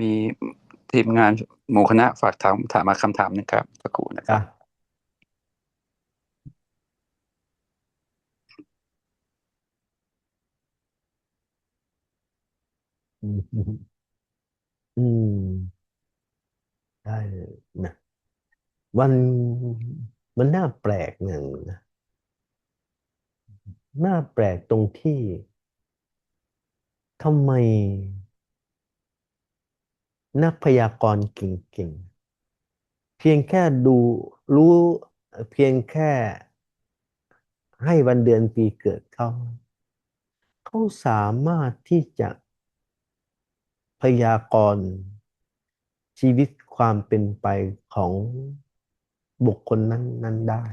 มีทีมงานหมู่คณะฝากถามถามมาคำถามหนึงครับสักครู่นะคจ้ะรับอืมอืมอืมได้นะมันมันน่าแปลกหนึ่งนะน่าแปลกตรงที่ทำไม นักพยากรณ์เก่งๆ เพียงแค่ดูรู้เพียงแค่ให้วันเดือนปีเกิดเขาเขาสามารถที่จะพยากรณ์ชีวิตความเป็นไปของบุคคลนั้นนั้นได้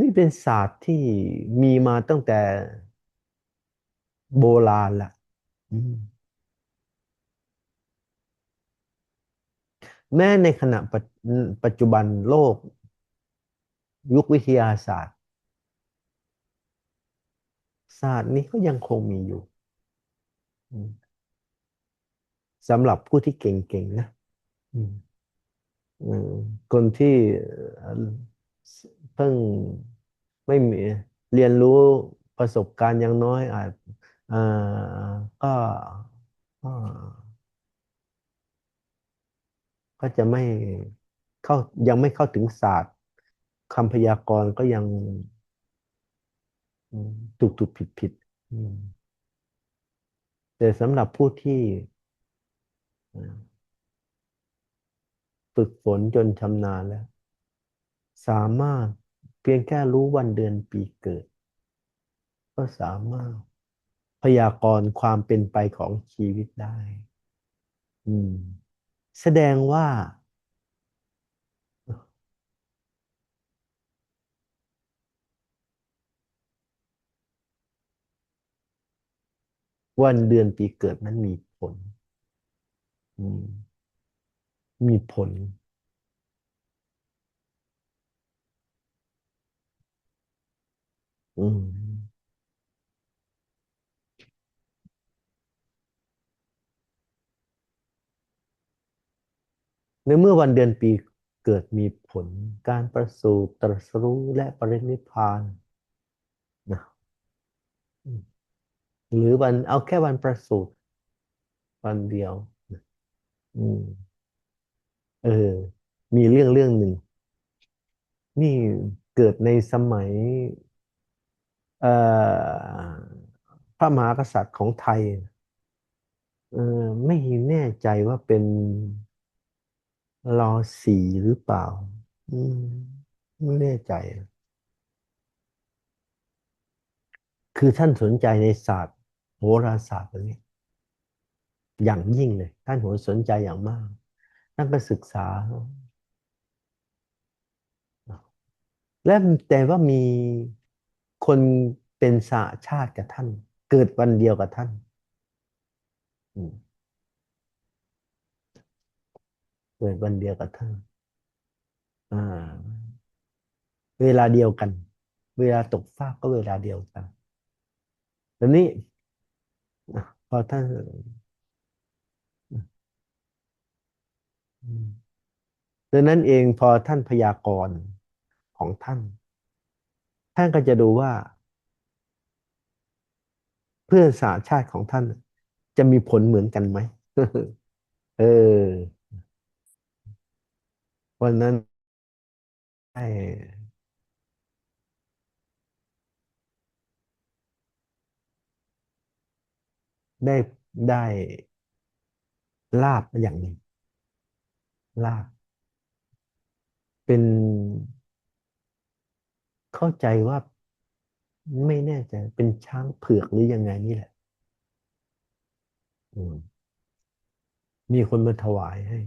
นี่เป็นศาสตร์ที่มีมาตั้งแต่โบราณละอื แม้ในขณะปัจปัจจุบันโลก ยุควิทยาศาสตร์ ศาสตร์นี้ก็ยังคงมีอยู่สำหรับผู้ที่เก่งๆนะคนที่เพิ่งไม่มีเรียนรู้ประสบการณ์ยังน้อยอาจอ่อก็ ก็จะไม่เข้ายังไม่เข้าถึงศาสตร์คำพยากรณ์ก็ยังถูกถูกผิดผิดแต่สำหรับผู้ที่ฝึกฝนจนชำนาญแล้ว สามารถเพียงแค่รู้วันเดือนปีเกิด ก็สามารถพยากรณ์ความเป็นไปของชีวิตได้ อืม แสดงว่า วันเดือนปีเกิดนั้นมีผลอืมมีผลอืม ในเมื่อวันเดือนปีเกิดมีผลการประสูติตรัสรู้และปรินิพพานนะหรือวันเอาแค่วันประสูติวันเดียวนะอืมเออ มีเรื่องเรื่องหนึ่ง นี่เกิดในสมัยเอ่อพระมหากษัตริย์ของไทย เออไม่แน่ใจว่าเป็น รอสี่หรือเปล่า อืมไม่แน่ใจ คือท่านสนใจในศาสตร์ โหราศาสตร์ตัวนี้ อย่างยิ่งเลย ท่านโหสนใจอย่างมาก ท่านก็ศึกษา และแต่ว่ามีคนเป็นสหชาติกับท่าน เกิดวันเดียวกับท่าน อืม เกิดวันเดียวกับท่านอ่า เวลาเดียวกัน เวลาตกฟากก็เวลาเดียวกันทีนี้อ่พอท่านดังนั้นเองพอท่านพยากรณ์ของท่าน ท่านก็จะดูว่า เพื่อนสหชาติของท่าน จะมีผลเหมือนกันไหมเออ วันนั้นได้ได้ได้ลาบอย่างหนึ่งลาบเป็นเข้าใจว่าไม่แน่ใจเป็นช้างเผือกหรือยังไงนี่แหละอืมมีคนมาถวายให้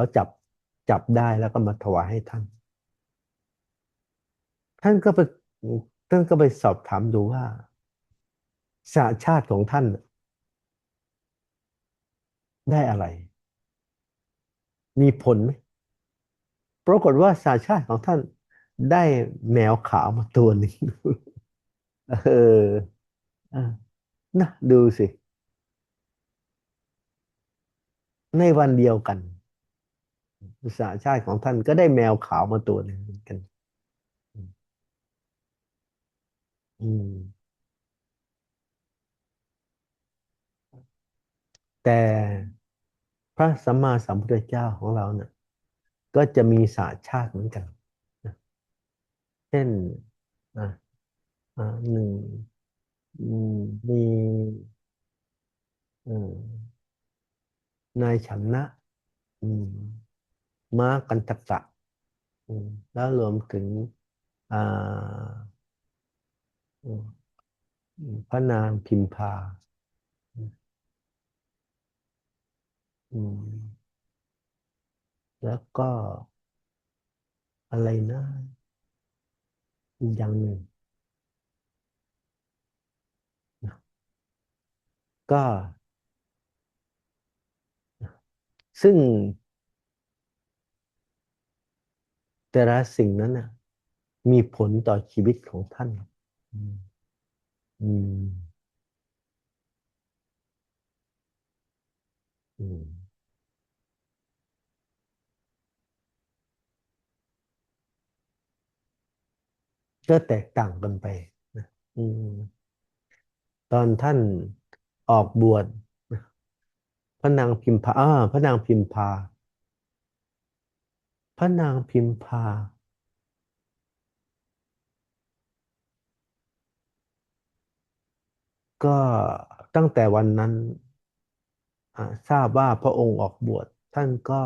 เขาจับจับได้แล้วก็มาถวายให้ท่าน ท่านก็ไปท่านก็ไปสอบถามดูว่าสหชาติของท่าน ได้อะไร มีผลไหมปรากฏว่าสหชาติของท่านได้แมวขาวมาตัวหนึ่งเออนะดูสิ ในวันเดียวกัน สหชาติของท่านก็ได้แมวขาวมาตัวหนึ่งเหมือนกัน อืม แต่พระสัมมาสัมพุทธเจ้าของเราเนี่ยก็จะมีสาชาติเหมือนกัน เช่นอ่าอ่าหนึ่งมีนายฉันนะ อืม ม้ากันตกะแล้วรวมถึงพระนางพิมพาแล้วก็อะไรนะอีกอย่างหนึ่ง ก็ ซึ่ง แต่ละสิ่งนั้นนะมีผลต่อชีวิตของท่านอืมอืมก็แตกต่างกันไปนะอตอนท่านออกบวชพระนางพิมพาอ่าพระนางพิมพา ระนางพิมพา ก็ตั้งแต่วันนั้นทราบว่าพระองค์ออกบวชท่านก็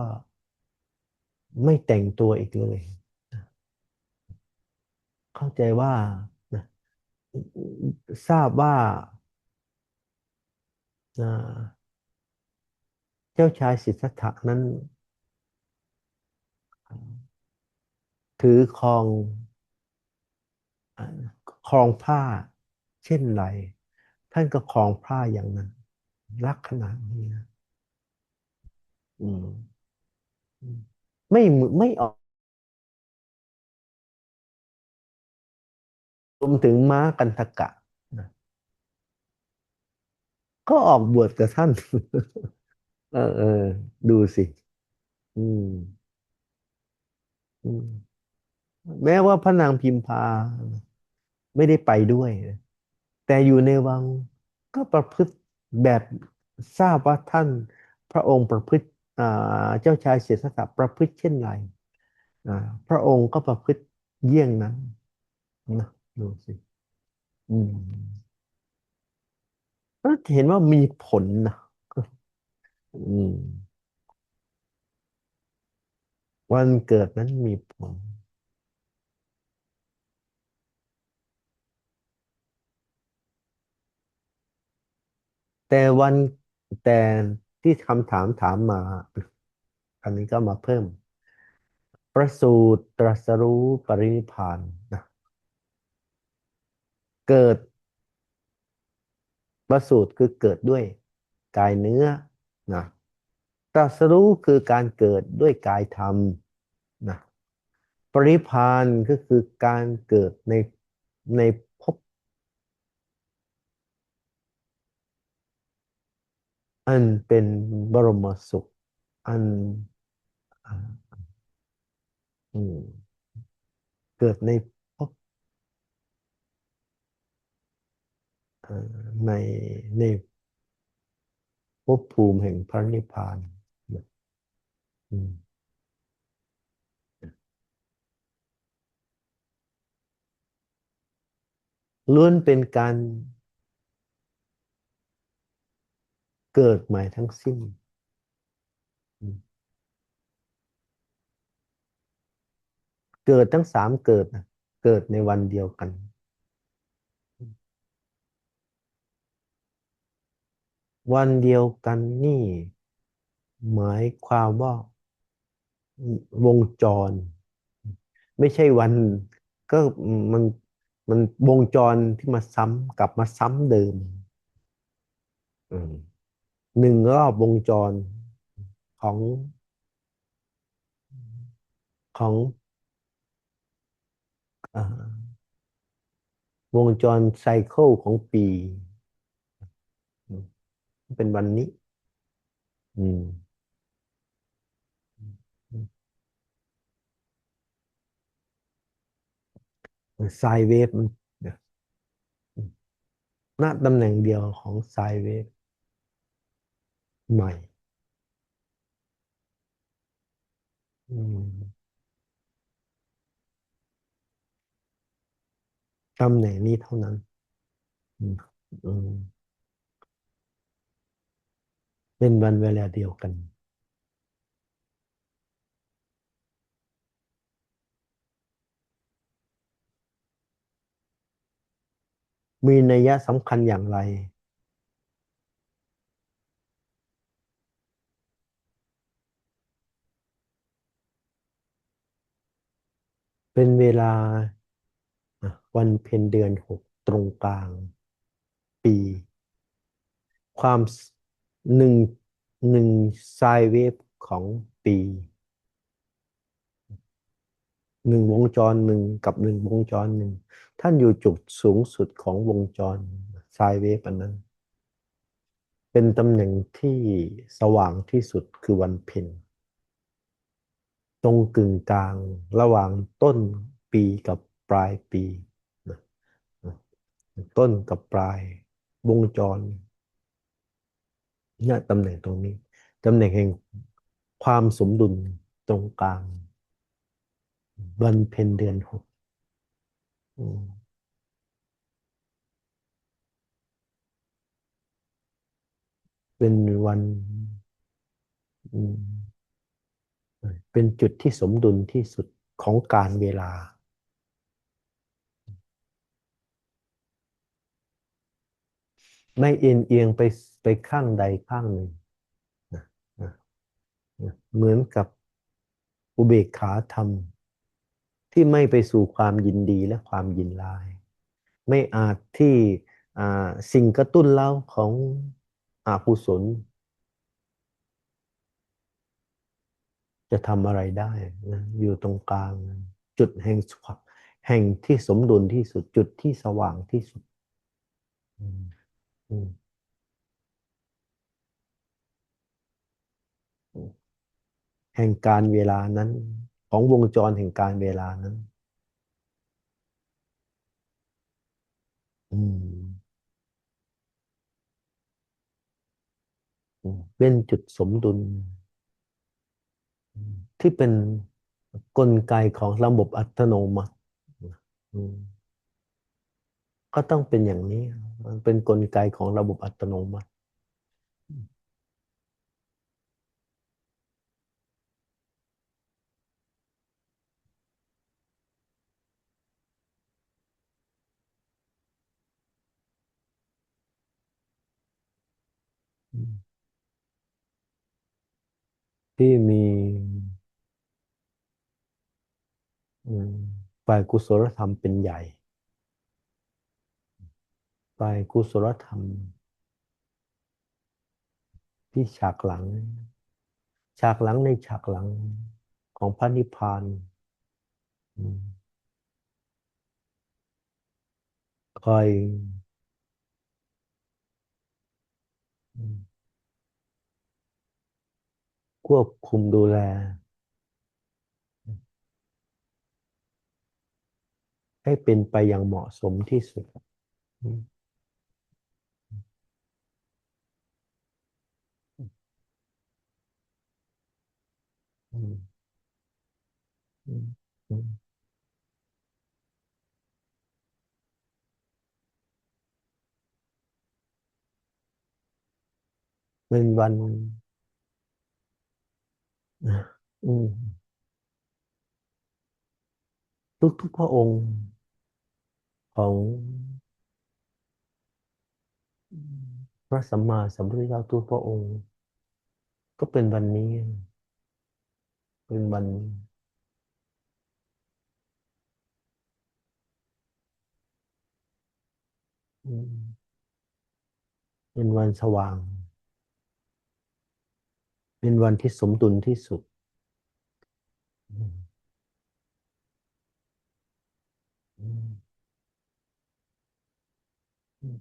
ไม่แต่งตัวอีกเลย เข้าใจว่าทราบว่าอ่าเจ้าชายสิทธัตถะนั้น ถือครองครองผ้าเช่นไร ท่านก็ครองผ้าอย่างนั้น รักขนาดนี้นะอืมไม่ไม่ออกรวมถึงม้ากันทกะนะก็ออกบวชกับท่าน เออเออดูสิ อืม อืม แม้ว่าพระนางพิมพาไม่ได้ไปด้วย แต่อยู่ในวังก็ประพฤติแบบทราบว่าท่านพระองค์ประพฤติเจ้าชายเสด็จถะประพฤติเช่นไรพระองค์ก็ประพฤติเยี่ยงนั้นนะดูสิอืมก็เห็นว่ามีผลนะอืมวันเกิดนั้นมีผล แต่วันแต่ที่คำถามถามมา อันนี้ก็มาเพิ่ม ประสูติตรัสรู้ปรินิพานนะเกิด ประสูติคือเกิดด้วยกายเนื้อนะตรัสรู้คือการเกิดด้วยกายธรรมนะปริพานก็คือการเกิดในในภพ อันเป็นบรมสุข อันอเกิดในพเอ่อในในภพภูมิแห่งพระนิพพานล้วนเป็นการ เกิดใหม่ทั้งสิ้น เกิดทั้งสามเกิดนะเกิดในวันเดียวกัน วันเดียวกันนี่ หมายความว่าวงจร ไม่ใช่วันก็มันมันวงจรที่มาซ้ำกลับมาซ้ำเดิม อืม หนึ่งรอบวงจรของของวงจรไซเคิลของปี เป็นวันนี้ไซเวฟาตำแหน่งเดียวของไซเวฟ ใหม่อืมตำแหน่งนี้เท่านั้นอืมอืมเป็นวันเวลาเดียวกัน มีนัยยะสำคัญอย่างไร เป็นเวลาวันเพ็ญเดือนหกตรงกลาง ปี ความหนึ่งหนึ่งไซเวฟของปีหนึ่งวงจรหนึ่งกับหนึ่งวงจรหนึ่งท่านอยู่จุดสูงสุดของวงจรไซเวฟอันนั้น เป็นตำแหน่งที่สว่างที่สุดคือวันเพ็ญ ตรงกึ่งกลางระหว่างต้นปีกับปลายปีนะต้นกับปลายวงจรเนี่ยตำแหน่งตรงนี้ตำแหน่งแห่งความสมดุลตรงกลางวันเพ็ญเดือนหกเป็นวัน อืม เป็นจุดที่สมดุลที่สุดของการเวลา ไม่เอียงเอียงไปไปข้างใดข้างหนึ่ง เหมือนกับอุเบกขาธรรม ที่ไม่ไปสู่ความยินดีและความยินร้าย ไม่อาจที่สิ่งกระตุ้นเราของอกุศล จะทำอะไรได้นะอยู่ตรงกลาง จุดแห่งความแห่งที่สมดุลที่สุดจุดที่สว่างที่สุดแห่งการเวลานั้น ของวงจรแห่งการเวลานั้นเป็นจุดสมดุล ที่เป็นกลไกของระบบอัตโนมัติก็ต้องเป็นอย่างนี้ มันเป็นกลไกของระบบอัตโนมัติ ที่มี ฝ่ายกุศลธรรมเป็นใหญ่ ฝ่ายกุศลธรรม ที่ฉากหลัง ฉากหลังในฉากหลังของพระนิพพานคอยควบคุมดูแล ให้เป็นไปอย่างเหมาะสมที่สุด อืมอืมอืมเป็นวันอืมทุกพระองค์ ของพระสัมมาสัมพุทธเจ้าทุกพระองค์ ก็เป็นวันนี้ เป็นวันเป็นวันสว่าง เป็นวันที่สมดุลที่สุดอืมอืมอืม อืม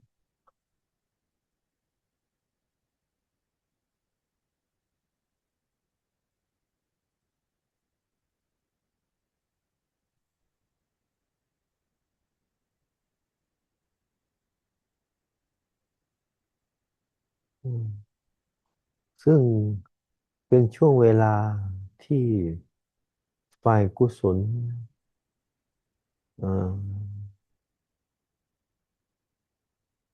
ซึ่งเป็นช่วงเวลาที่ฝ่ายกุศล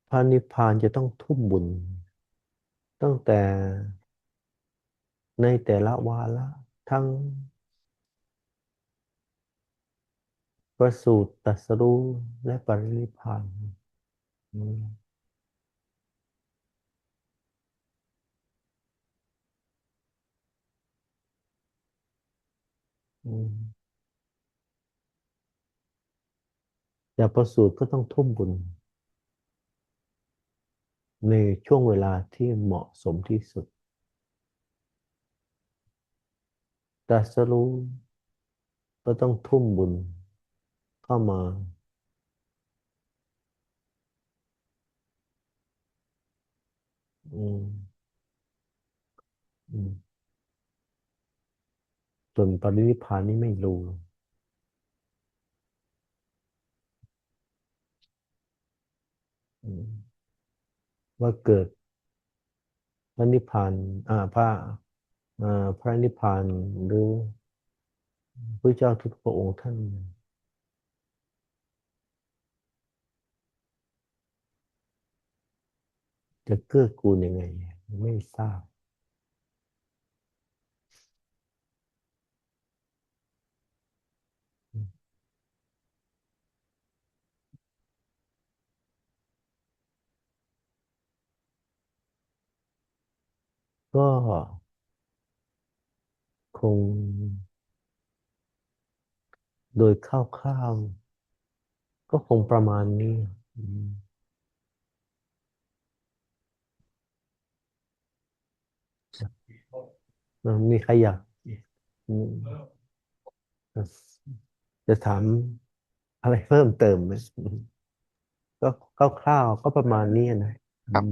พระนิพพานจะต้องทุ่มบุญ ตั้งแต่ในแต่ละวาระทั้ง ประสูติตรัสรู้และปรินิพพาน อืมอืมแต่ประสูติก็ต้องทุ่มบุญ ในช่วงเวลาที่เหมาะสมที่สุดตรัสรู้ก็ต้องทุ่มบุญเข้ามา อืม อืม ส่วนปรินิพพานนี่ไม่รู้ ว่าเกิดพระนิพพานอ่าพระอ่าพระนิพพานหรือพระเจ้าทุกพระองค์ท่านจะเกื้อกูลยังไง ไม่ทราบ ก็คง โดยคร่าวๆก็คงประมาณนี้ มีใครอยากจะถามอะไรเพิ่มเติมไหมก็คร่าวๆก็ประมาณนี้นะครับ